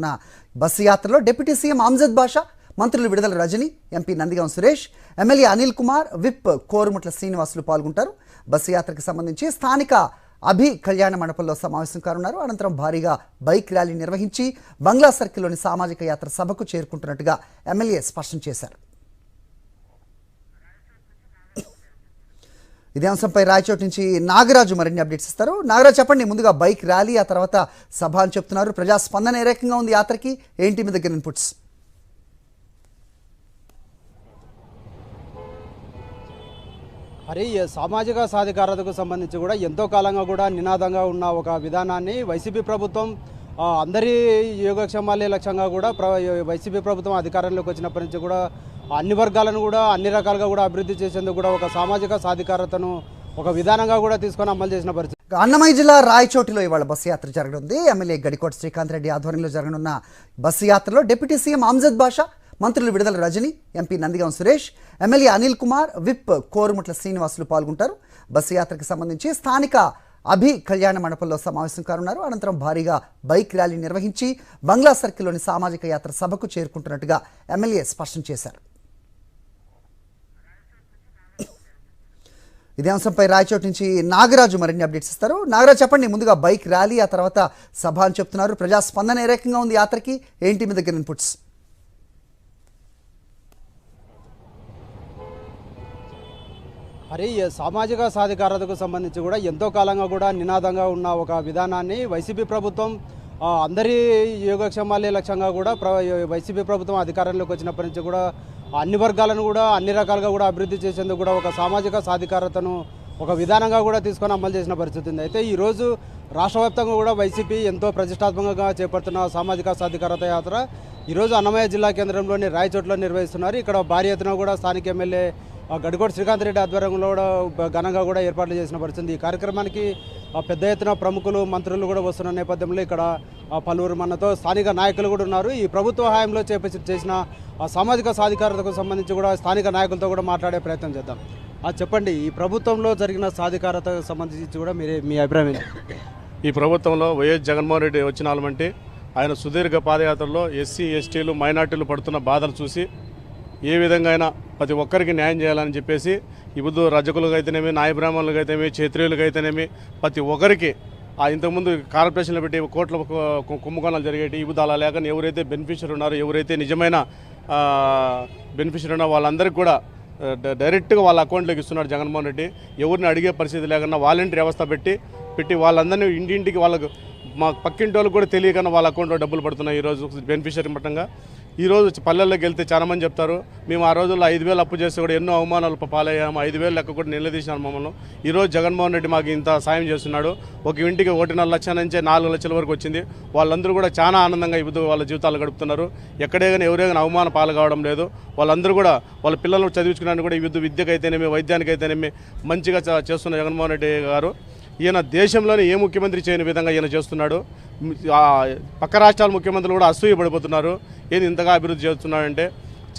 ఉన్న బస్సు యాత్రలో deputy CM Amzad Basha మంత్రులు Vidadala Rajini MP Nandigam Suresh MLA Anil Kumar whip Korumutla Srinivasulu పాల్గొంటారు. Bus యాత్రకు సంబంధించి స్థానిక అభి కళ్యాణ మండపంలో సమావేశం కానున్నారు. అనంతరం భారీగా బైక్ ర్యాలీ నిర్వహించి బంగ్లా సర్కిల్లోని సామాజిక యాత్ర సభకు చేరుకుంటున్నట్టుగా ఎమ్మెల్యే స్పష్టం చేశారు. ఇదే అంశంపై రాయచోటి నుంచి నాగరాజు మరిన్ని అప్డేట్స్ ఇస్తారు. నాగరాజు చెప్పండి ముందుగా బైక్ ర్యాలీ ఆ తర్వాత సభ అని చెప్తున్నారు. ప్రజాస్పందన ఏ రకంగా ఉంది యాత్రకి? ఏంటి మీ దగ్గర ఇన్పుట్స్? మరి సామాజిక సాధికారతకు సంబంధించి కూడా ఎంతో కాలంగా కూడా నినాదంగా ఉన్న ఒక విధానాన్ని వైసీపీ ప్రభుత్వం అందరి యోగక్షేమాలే లక్ష్యంగా కూడా ప్ర వైసీపీ ప్రభుత్వం అధికారంలోకి వచ్చినప్పటి నుంచి కూడా అన్ని వర్గాలను కూడా అన్ని రకాలుగా కూడా అభివృద్ధి చేసేందుకు కూడా ఒక సామాజిక సాధికారతను ఒక విధానంగా కూడా తీసుకొని అమలు చేసిన పరిస్థితి. అన్నమయ్య జిల్లా రాయచోటిలో ఇవాళ బస్సు యాత్ర జరగనుంది. ఎమ్మెల్యే గడికోట శ్రీకాంత్ రెడ్డి ఆధ్వర్యంలో జరగనున్న బస్సు యాత్రలో డిప్యూటీ సీఎం ఆమ్జద్ బాషా మంత్రులు Vidadala Rajini MP Nandigam Suresh MLA Anil Kumar whip Korumutla Srinivasulu పాల్గొంటారు. బస్సు యాత్రకు సంబంధించి స్థానిక అభి కళ్యాణ మండపంలో సమావేశం కానున్నారు. అనంతరం భారీగా బైక్ ర్యాలీ నిర్వహించి బంగ్లా సర్కిల్లోని సామాజిక యాత్ర సభకు చేరుకుంటున్నట్టుగా ఎమ్మెల్యే స్పష్టం చేశారు. ఇదే అంశంపై రాయచోట్ నుంచి నాగరాజు మరిన్ని అప్డేట్స్ ఇస్తారు. నాగరాజు చెప్పండి ముందుగా బైక్ ర్యాలీ ఆ తర్వాత సభ అని చెప్తున్నారు. ప్రజాస్పందన ఏ రకంగా ఉంది యాత్రకి? ఏంటి మీ దగ్గర ఇన్పుట్స్? మరి సామాజిక సాధికారతకు సంబంధించి కూడా ఎంతో కాలంగా కూడా నినాదంగా ఉన్న ఒక విధానాన్ని వైసీపీ ప్రభుత్వం అందరి యోగక్షేమాలే లక్ష్యంగా కూడా ప్ర వైసీపీ ప్రభుత్వం అధికారంలోకి వచ్చినప్పటి నుంచి కూడా అన్ని వర్గాలను కూడా అన్ని రకాలుగా కూడా అభివృద్ధి చేసేందుకు కూడా ఒక సామాజిక సాధికారతను ఒక విధానంగా కూడా తీసుకొని అమలు చేసిన పరిస్థితి ఉంది. అయితే ఈరోజు రాష్ట్ర వ్యాప్తంగా కూడా వైసీపీ ఎంతో ప్రతిష్టాత్మకంగా చేపడుతున్న సామాజిక సాధికారత యాత్ర ఈరోజు అన్నమయ్య జిల్లా కేంద్రంలోని రాయచోట్లో నిర్వహిస్తున్నారు. ఇక్కడ భారీ ఎత్తున కూడా స్థానిక ఎమ్మెల్యే ఆ గడికోట శ్రీకాంత్ రెడ్డి ఆధ్వర్యంలో కూడా ఘనంగా కూడా ఏర్పాట్లు చేసిన పరిస్థితి ఈ కార్యక్రమానికి పెద్ద ఎత్తున ప్రముఖులు మంత్రులు కూడా వస్తున్న నేపథ్యంలో ఇక్కడ పలువురు మనతో స్థానిక నాయకులు కూడా ఉన్నారు. ఈ ప్రభుత్వ హయాంలో చేప- చేసిన ఆ, సామాజిక సాధికారతకు సంబంధించి కూడా స్థానిక నాయకులతో కూడా మాట్లాడే ప్రయత్నం చేద్దాం. చెప్పండి ఈ ప్రభుత్వంలో జరిగిన సాధికారతకు సంబంధించి కూడా మీరే మీ అభిప్రాయం ఈ ప్రభుత్వంలో వైఎస్ జగన్మోహన్ రెడ్డి వచ్చిన వాళ్ళమంటే ఆయన సుదీర్ఘ పాదయాత్రలో ఎస్సీ ఎస్టీలు మైనార్టీలు పడుతున్న బాధలు చూసి ఏ విధంగా అయినా ప్రతి ఒక్కరికి న్యాయం చేయాలని చెప్పేసి ఇప్పుడు రజకులకు అయితేనేమి నాయ బ్రాహ్మణులకు అయితేనేమి క్షత్రియులకు అయితేనేమి ప్రతి ఒక్కరికి ఆ ఇంతకుముందు కార్పొరేషన్లు పెట్టి కోట్ల కు- కుంభకోణాలు జరిగేటి ఇప్పుడు అలా లేక ఎవరైతే బెనిఫిషియర్ ఉన్నారో ఎవరైతే నిజమైన బెనిఫిషియర్ ఉన్నారో వాళ్ళందరికీ కూడా డైరెక్ట్గా వాళ్ళ అకౌంట్లోకి ఇస్తున్నారు జగన్మోహన్ రెడ్డి. ఎవరిని అడిగే పరిస్థితి లేకుండా వాలంటీర్ వ్యవస్థ పెట్టి పెట్టి వాళ్ళందరినీ ఇంటింటికి వాళ్ళకు మా పక్కింటి వాళ్ళకి కూడా తెలియకుండా వాళ్ళ అకౌంట్లో డబ్బులు పడుతున్నాయి ఈరోజు బెనిఫిషియరీ మట్టంగా ఈరోజు పల్లెల్లోకి వెళ్తే చాలా మంది చెప్తారు మేము ఆ రోజుల్లో ఐదు వేలు అప్పు చేస్తే కూడా ఎన్నో అవమానాలు పాలయ్యాము ఐదు వేలు లెక్క కూడా నిలదీసినారు మమ్మల్ని. ఈరోజు జగన్మోహన్ రెడ్డి మాకు ఇంత సాయం చేస్తున్నాడు. ఒక ఇంటికి ఒకటిన్నర లక్షల నుంచే నాలుగు లక్షల వరకు వచ్చింది. వాళ్ళందరూ కూడా చాలా ఆనందంగా ఇప్పుడు వాళ్ళ జీవితాలు గడుపుతున్నారు. ఎక్కడే కానీ ఎవరే కానీ అవమాన పాలు కావడం లేదు. వాళ్ళందరూ కూడా వాళ్ళ పిల్లలను చదివించుకున్నాను కూడా ఈ విద్యకైతేనేమి వైద్యానికైతేనేమి మంచిగా చ- చేస్తున్న జగన్మోహన్ రెడ్డి గారు. ఈయన దేశంలోనే ఏ ముఖ్యమంత్రి చేయని విధంగా ఈయన చేస్తున్నాడు? పక్క రాష్ట్రాల ముఖ్యమంత్రులు కూడా అసూయ పడిపోతున్నారు ఏది ఇంతగా అభివృద్ధి చేస్తున్నాడంటే?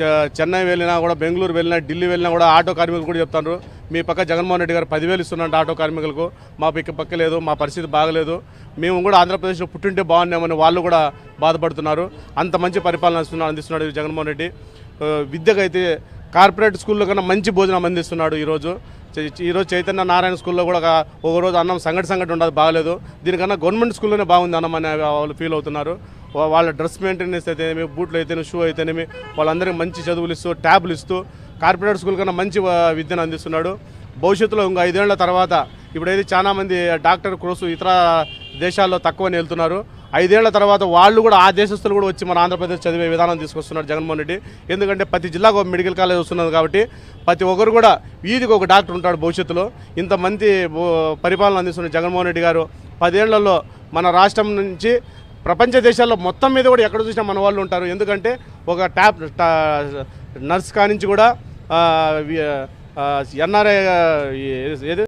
చె- చెన్నై వెళ్ళినా కూడా బెంగళూరు వెళ్ళినా ఢిల్లీ వెళ్ళినా కూడా ఆటో కార్మికులు కూడా చెప్తున్నారు మీ పక్క జగన్మోహన్ రెడ్డి గారు పదివేలు ఇస్తున్నారంటే ఆటో కార్మికులకు. మా పిక్క పక్క లేదు మా పరిస్థితి బాగలేదు. మేము కూడా ఆంధ్రప్రదేశ్లో పుట్టింటే బాగున్నామని వాళ్ళు కూడా బాధపడుతున్నారు. అంత మంచి పరిపాలన అందిస్తున్నాడు జగన్మోహన్ రెడ్డి. విద్యకైతే కార్పొరేట్ స్కూల్లో కన్నా మంచి భోజనం అందిస్తున్నాడు ఈరోజు. ఈరోజు చైతన్య నారాయణ స్కూల్లో కూడా ఒక- రోజు అన్నం సంగటి సంగటి ఉండదు బాగలేదు. దీనికన్నా గవర్నమెంట్ స్కూల్లోనే బాగుంది అన్నం అని వాళ్ళు ఫీల్ అవుతున్నారు. వాళ్ళ డ్రెస్ మెయింటెనెన్స్ అయితేనేమి బూట్లు అయితేనేమి షూ అయితేనేమి వాళ్ళందరికీ మంచి చదువులు ఇస్తూ ట్యాబ్లు ఇస్తూ కార్పొరేట్ స్కూల్ కన్నా మంచి విద్యను అందిస్తున్నాడు. భవిష్యత్తులో ఇంకో ఐదేళ్ళ తర్వాత ఇప్పుడైతే చాలామంది డాక్టర్ కోర్సు ఇతర దేశాల్లో తక్కువని వెళ్తున్నారు. ఐదేళ్ళ తర్వాత వాళ్ళు కూడా ఆ దేశస్తులు కూడా వచ్చి మన ఆంధ్రప్రదేశ్ చదివే విధానం తీసుకొస్తున్నారు జగన్మోహన్ రెడ్డి. ఎందుకంటే ప్రతి జిల్లాకు ఒక మెడికల్ కాలేజ్ వస్తున్నది కాబట్టి ప్రతి ఒక్కరు కూడా వీధికి ఒక డాక్టర్ ఉంటాడు భవిష్యత్తులో. ఇంతమంది పరిపాలన అందిస్తున్న జగన్మోహన్ రెడ్డి గారు పదేళ్ళలో మన రాష్ట్రం నుంచి ప్రపంచ దేశాల్లో మొత్తం మీద కూడా ఎక్కడ చూసినా మన వాళ్ళు ఉంటారు. ఎందుకంటే ఒక ట్యాప్ నర్స్ కానించి కూడా ఎన్ఆర్ఐ ఏది